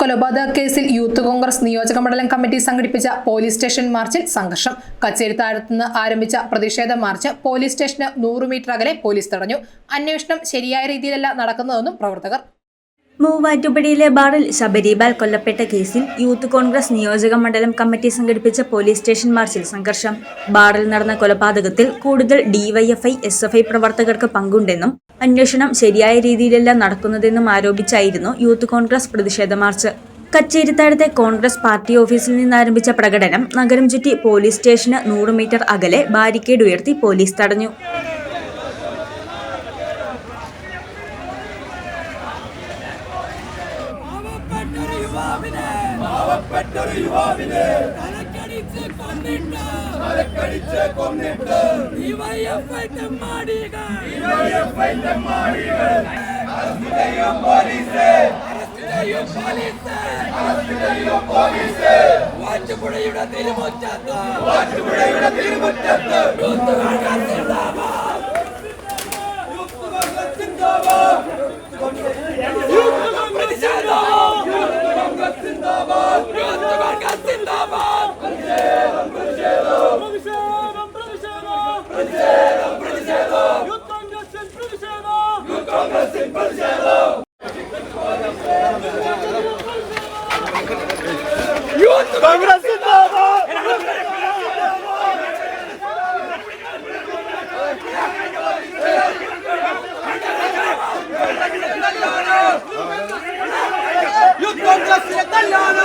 കൊലപാതക കേസിൽ യൂത്ത് കോൺഗ്രസ് നിയോജക മണ്ഡലം കമ്മിറ്റി സംഘടിപ്പിച്ച പോലീസ് സ്റ്റേഷൻ മാർച്ചിൽ സംഘർഷം. കച്ചേരി താഴത്തുനിന്ന് ആരംഭിച്ച പ്രതിഷേധ മാർച്ച് പോലീസ് സ്റ്റേഷന് നൂറ് മീറ്റർ അകലെ പോലീസ് തടഞ്ഞു. അന്വേഷണം ശരിയായ രീതിയിലല്ല നടക്കുന്നതെന്നും പ്രവർത്തകർ മൂവാറ്റുപുഴയിലെ ബാറിൽ ശബരിബാൽ കൊല്ലപ്പെട്ട കേസിൽ യൂത്ത് കോൺഗ്രസ് നിയോജക മണ്ഡലം കമ്മിറ്റി സംഘടിപ്പിച്ച പോലീസ് സ്റ്റേഷൻ മാർച്ചിൽ സംഘർഷം. ബാറിൽ നടന്ന കൊലപാതകത്തിൽ കൂടുതൽ ഡിവൈഎഫ്ഐ എസ് എഫ് ഐ പ്രവർത്തകർക്ക് പങ്കുണ്ടെന്നും അന്വേഷണം ശരിയായ രീതിയിലല്ല നടക്കുന്നതെന്നും ആരോപിച്ചായിരുന്നു യൂത്ത് കോൺഗ്രസ് പ്രതിഷേധ മാർച്ച്. കച്ചേരിത്താഴത്തെ കോൺഗ്രസ് പാർട്ടി ഓഫീസിൽ നിന്ന് ആരംഭിച്ച പ്രകടനം നഗരം ചുറ്റി പോലീസ് സ്റ്റേഷന് നൂറ് മീറ്റർ അകലെ ബാരിക്കേഡ് ഉയർത്തി പോലീസ് തടഞ്ഞു. യുവാവിനെ തലക്കടിച്ച് കൊന്നിട്ട്. തലക്കടിച്ച് കൊന്നിട്ട്. ഡിവൈഎഫ്ഐ തെമ്മാടികൾ. ഡിവൈഎഫ്ഐ തെമ്മാടികൾ. അറസ്റ്റ് ചെയ്യും പോലീസ്. അറസ്റ്റ് ചെയ്യും പോലീസ്. അറസ്റ്റ് ചെയ്യും പോലീസ്. വാറ്റുപുഴയുടെ തിരുമുറ്റത്ത്. വാറ്റുപുഴയുടെ തിരുമുറ്റത്ത് യൂത്ത് കോൺഗ്രസ് സിന്ദാബാദ് യൂത്ത് കോൺഗ്രസ് സിന്ദാബാദ് യൂത്ത് കോൺഗ്രസിനെ തല്ലാണ്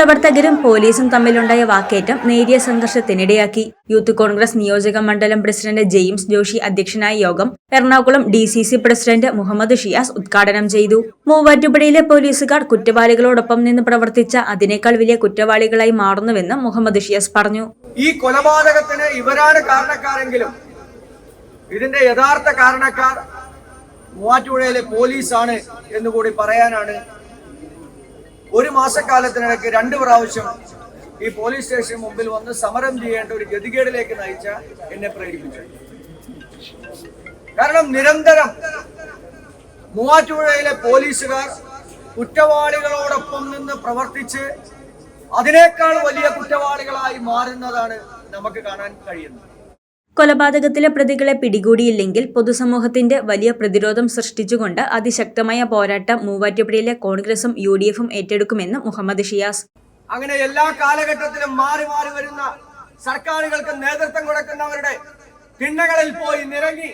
പ്രവർത്തകരും പോലീസും തമ്മിലുണ്ടായ വാക്കേറ്റം നേരിയ സംഘർഷത്തിനിടയാക്കി. യൂത്ത് കോൺഗ്രസ് നിയോജക മണ്ഡലം പ്രസിഡന്റ് ജെയിംസ് ജോഷി അധ്യക്ഷനായ യോഗം Ernakulam D C C president Muhammad Shiyas ഉദ്ഘാടനം ചെയ്തു. മൂവാറ്റുപുഴയിലെ പോലീസുകാർ കുറ്റവാളികളോടൊപ്പം നിന്ന് പ്രവർത്തിച്ച അതിനേക്കാൾ വലിയ കുറ്റവാളികളായി മാറുന്നുവെന്ന് മുഹമ്മദ് ഷിയാസ് പറഞ്ഞു. ഈ കൊലപാതകത്തിന് ഇവരാണ് കാരണക്കാരെങ്കിലും ഇതിന്റെ യഥാർത്ഥ കാരണക്കാർ മൂവാറ്റുപുഴയിലെ പോലീസാണ് എന്നുകൂടി പറയാനാണ് ഒരു മാസക്കാലത്തിനിടയ്ക്ക് രണ്ട് പ്രാവശ്യം ഈ പോലീസ് സ്റ്റേഷൻ മുമ്പിൽ വന്ന് സമരം ചെയ്യേണ്ട ഒരു ഗതികേടിലേക്ക് നയിച്ച എന്നെ പ്രേരിപ്പിച്ചു. കാരണം നിരന്തരം മൂവാറ്റുപുഴയിലെ പോലീസുകാർ കുറ്റവാളികളോടൊപ്പം നിന്ന് പ്രവർത്തിച്ച് അതിനേക്കാൾ വലിയ കുറ്റവാളികളായി മാറുന്നതാണ് നമുക്ക് കാണാൻ കഴിയുന്നത്. കൊലപാതകത്തിലെ പ്രതികളെ പിടികൂടിയില്ലെങ്കിൽ പൊതുസമൂഹത്തിന്റെ വലിയ പ്രതിരോധം സൃഷ്ടിച്ചുകൊണ്ട് അതിശക്തമായ പോരാട്ടം മൂവാറ്റുപുഴയിലെ കോൺഗ്രസും യു ഡി എഫും ഏറ്റെടുക്കുമെന്ന് മുഹമ്മദ് ഷിയാസ്. അങ്ങനെ എല്ലാ കാലഘട്ടത്തിലും മാറി മാറി വരുന്ന സർക്കാരുകൾക്ക് നേതൃത്വം കൊടുക്കുന്നവരുടെ തിണ്ണകളിൽ പോയി നിരങ്ങി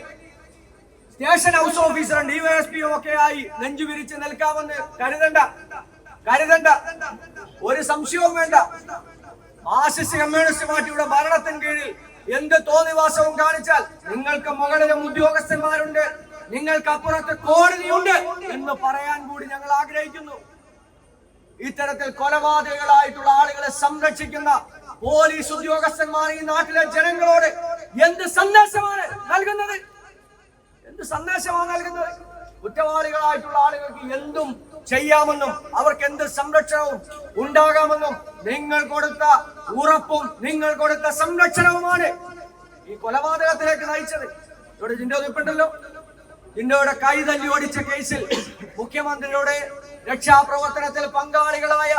സ്റ്റേഷൻ ഹൗസ് ഓഫീസറും ഡിവൈഎസ്പിയും ഒക്കെ ആയി നെഞ്ചു വിരിച്ച് നിൽക്കാമെന്ന് കരുതണ്ട കരുതണ്ട. ഒരു സംശയവും വേണ്ട. മാർക്സിസ്റ്റ് കമ്മ്യൂണിസ്റ്റ് പാർട്ടിയുടെ ഭരണത്തിന് കീഴിൽ എന്ത് തോന്നിവാസവും കാണിച്ചാൽ നിങ്ങൾക്ക് മുകളിലും ഉദ്യോഗസ്ഥന്മാരുണ്ട്. നിങ്ങൾക്ക് അപ്പുറത്ത് കോടതിയുണ്ട് എന്ന് പറയാൻ കൂടി ഞങ്ങൾ ആഗ്രഹിക്കുന്നു. ഇത്തരത്തിൽ കൊലപാതകളായിട്ടുള്ള ആളുകളെ സംരക്ഷിക്കുന്ന പോലീസ് ഉദ്യോഗസ്ഥന്മാർ ഈ നാട്ടിലെ ജനങ്ങളോട് എന്ത് സന്ദേശമാണ് നൽകുന്നത്? എന്ത് സന്ദേശമാണ് നൽകുന്നത്? കുറ്റവാളികളായിട്ടുള്ള ആളുകൾക്ക് എന്തും ചെയ്യാമെന്നും അവർക്ക് എന്ത് സംരക്ഷണവും ഉണ്ടാകാമെന്നും നിങ്ങൾ കൊടുത്ത ഉറപ്പും നിങ്ങൾ കൊടുത്ത സംരക്ഷണവുമാണ് ഈ കൊലപാതകത്തിലേക്ക് നയിച്ചത്. ഇവിടെ ജിൻഡോ നിൽപ്പുണ്ടല്ലോ ജിൻഡോയുടെ കൈ തല്ലി ഓടിച്ച കേസിൽ മുഖ്യമന്ത്രിയുടെ രക്ഷാപ്രവർത്തനത്തിൽ പങ്കാളികളായ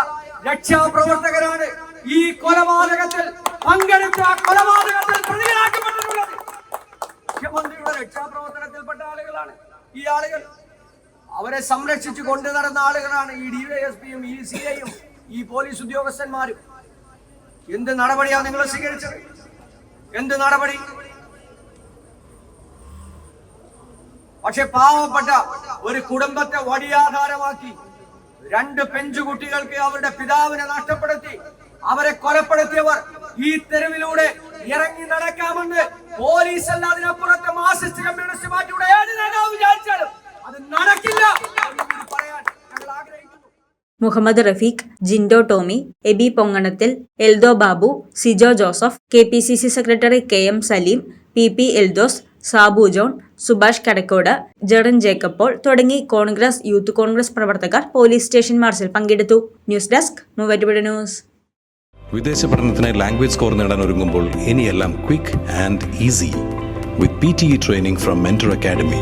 രക്ഷാപ്രവർത്തകരാണ് ഈ കൊലപാതകത്തിൽ പങ്കെടുത്ത കൊലപാതകത്തിൽ പ്രതികളാക്കപ്പെട്ടിട്ടുള്ളത്. മുഖ്യമന്ത്രിയുടെ രക്ഷാപ്രവർത്തനത്തിൽപ്പെട്ട ആളുകളാണ് ഈ ആളുകൾ. അവരെ സംരക്ഷിച്ചു കൊണ്ടു നടന്ന ആളുകളാണ് ഈ ഡിവൈഎസ്പിയും ഈ സി ഐയും ഈ പോലീസ് ഉദ്യോഗസ്ഥന്മാരും. എന്ത് നടപടിയാണ് നിങ്ങൾ സ്വീകരിച്ചത്? എന്ത് നടപടി? പക്ഷെ പാവപ്പെട്ട ഒരു കുടുംബത്തെ വടിയാധാരമാക്കി രണ്ട് പെഞ്ചുകുട്ടികൾക്ക് അവരുടെ പിതാവിനെ നഷ്ടപ്പെടുത്തി അവരെ കൊലപ്പെടുത്തിയവർ ഈ തെരുവിലൂടെ ഇറങ്ങി നടക്കാമെന്ന് പോലീസ് അല്ല അതിനപ്പുറത്തെ മാർസിസ്റ്റ് കമ്മ്യൂണിസ്റ്റ് പാർട്ടിയുടെ ഏത് നേതാവ് വിചാരിച്ചാലും അത് നടക്കില്ല എന്ന് കൂടി പറയാൻ ഞങ്ങൾ ആഗ്രഹിക്കുന്നു Muhammad Rafeeq Jindo Tomy AB പൊങ്ങണത്തിൽ Eldho Babu Sijo Joseph K P C C secretary K M Saleem P P Eldhose Sabu John Subhash Kadakkode Jerin ജേക്കപ്പോൾ തുടങ്ങി കോൺഗ്രസ് യൂത്ത് കോൺഗ്രസ് പ്രവർത്തകർ പോലീസ് സ്റ്റേഷൻ മാർച്ചിൽ പങ്കെടുത്തു. News desk Muvattupuzha news. വിദേശ പഠനത്തിന് ലാംഗ്വേജ് സ്കോർ നേടാൻ ഒരുങ്ങുമ്പോൾ ഇനിയെല്ലാം quick and easy. With P T E training from mentor academy